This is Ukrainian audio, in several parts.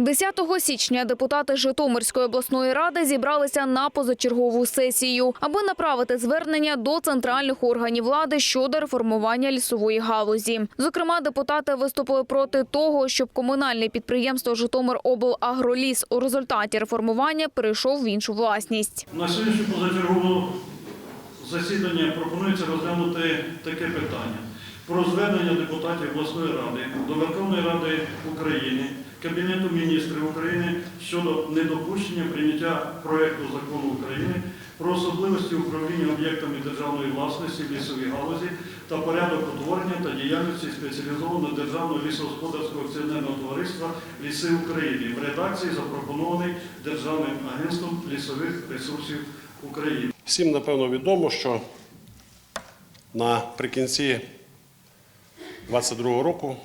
10 січня депутати Житомирської обласної ради зібралися на позачергову сесію, аби направити звернення до центральних органів влади щодо реформування лісової галузі. Зокрема, депутати виступили проти того, щоб комунальне підприємство Житомироблагроліс у результаті реформування перейшов в іншу власність. На сьогоднішнє позачергове засідання пропонується розглянути таке питання про звернення депутатів обласної ради до Верховної Ради України, Кабінету міністрів України щодо недопущення прийняття проекту закону України про особливості управління об'єктами державної власності лісовій галузі та порядок утворення та діяльності спеціалізованого державного лісогосподарського акціонерного товариства Ліси України в редакції, запропонованій Державним агентством лісових ресурсів України. Всім напевно відомо, що наприкінці 22 року,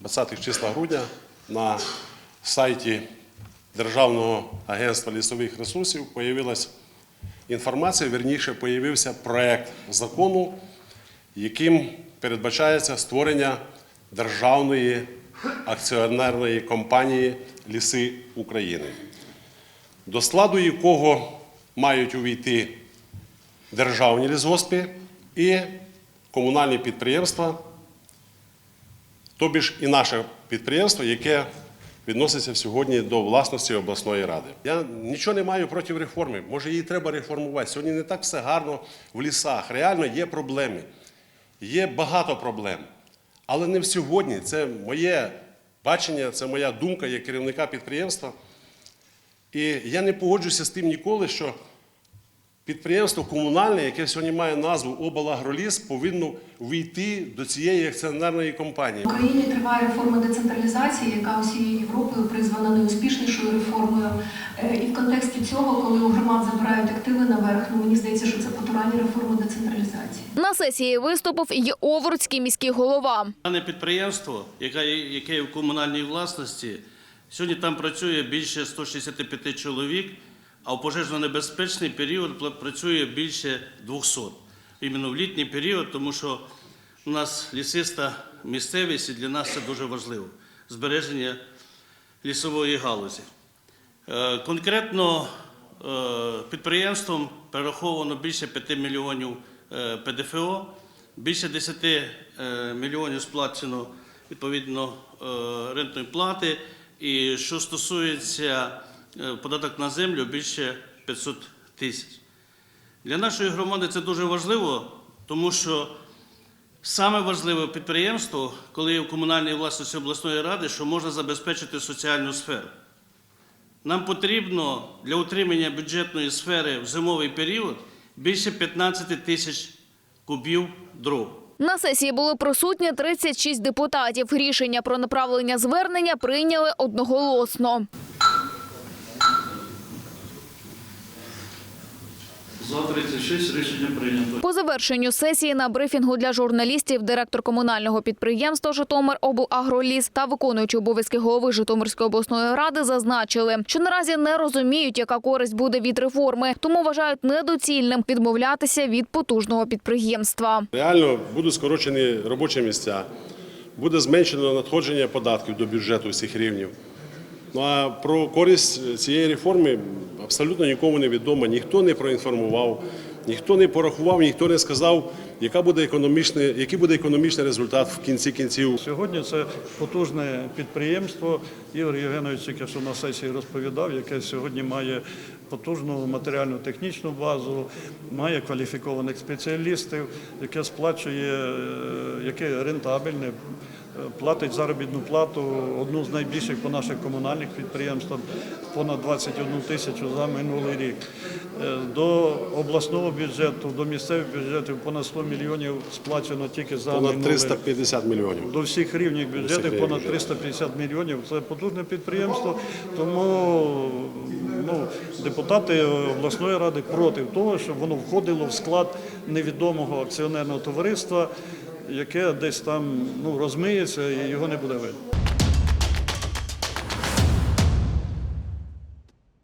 20 числа грудня, на сайті Державного агентства лісових ресурсів появилась інформація, вірніше, появився проект закону, яким передбачається створення державної акціонерної компанії Ліси України до складу якого мають увійти державні лісгоспи і комунальні підприємства, тобі ж і наше підприємство, яке відноситься сьогодні до власності обласної ради. Я нічого не маю проти реформи. Може, її треба реформувати. Сьогодні не так все гарно в лісах. Реально є проблеми. Є багато проблем. Але не в сьогодні. Це моє бачення, це моя думка як керівника підприємства. І я не погоджуся з тим ніколи, що підприємство комунальне, яке сьогодні має назву облагроліс, повинно війти до цієї акціонерної компанії. В Україні триває реформа децентралізації, яка усією Європою призвана найуспішнішою реформою. Е, І в контексті цього, коли у громад забирають активи наверх, ну мені здається, що це потурання реформи децентралізації. На сесії виступив і Овруцький міський голова. Дане підприємство, яке є в комунальній власності, сьогодні там працює більше 165 чоловік, а в пожежно-небезпечний період працює більше 200. Іменно в літній період, тому що у нас лісиста місцевість і для нас це дуже важливо збереження лісової галузі. Е, Конкретно е, підприємством перераховано більше 5 мільйонів е, ПДФО, більше 10 е, мільйонів сплачено відповідно рентної плати. І що стосується податок на землю, більше 500 тисяч. Для нашої громади це дуже важливо, тому що саме важливе підприємство, коли є в комунальній власності обласної ради, що можна забезпечити соціальну сферу. Нам потрібно для утримання бюджетної сфери в зимовий період більше 15 тисяч кубів дров. На сесії були присутні 36 депутатів. Рішення про направлення звернення прийняли одноголосно. За 36 рішення прийнято. По завершенню сесії на брифінгу для журналістів директор комунального підприємства Житомир облагроліс та виконуючий обов'язки голови Житомирської обласної ради зазначили, що наразі не розуміють, яка користь буде від реформи, тому вважають недоцільним відмовлятися від потужного підприємства. Реально будуть скорочені робочі місця, буде зменшено надходження податків до бюджету всіх рівнів. Ну а про користь цієї реформи абсолютно нікому не відомо, ніхто не проінформував, ніхто не порахував, ніхто не сказав, яка буде який буде економічний результат в кінці кінців. Сьогодні це потужне підприємство. Ігор Євгенович яке що на сесії розповідав, яке сьогодні має потужну матеріальну технічну базу, має кваліфікованих спеціалістів, яке сплачує, е, яке рентабельне. е, Платить заробітну плату одну з найбільших по наших комунальних підприємствах, понад 21 тисячу за минулий рік. Е, До обласного бюджету, до місцевих бюджетів понад 100 мільйонів сплачено тільки за Понад минулий 350 мільйонів. До всіх рівнів бюджетів понад бюджетів. 350 мільйонів. Це потужне підприємство. Тому ну, депутати обласної ради проти того, щоб воно входило в склад невідомого акціонерного товариства, яке десь там ну, розмиється і його не буде видно.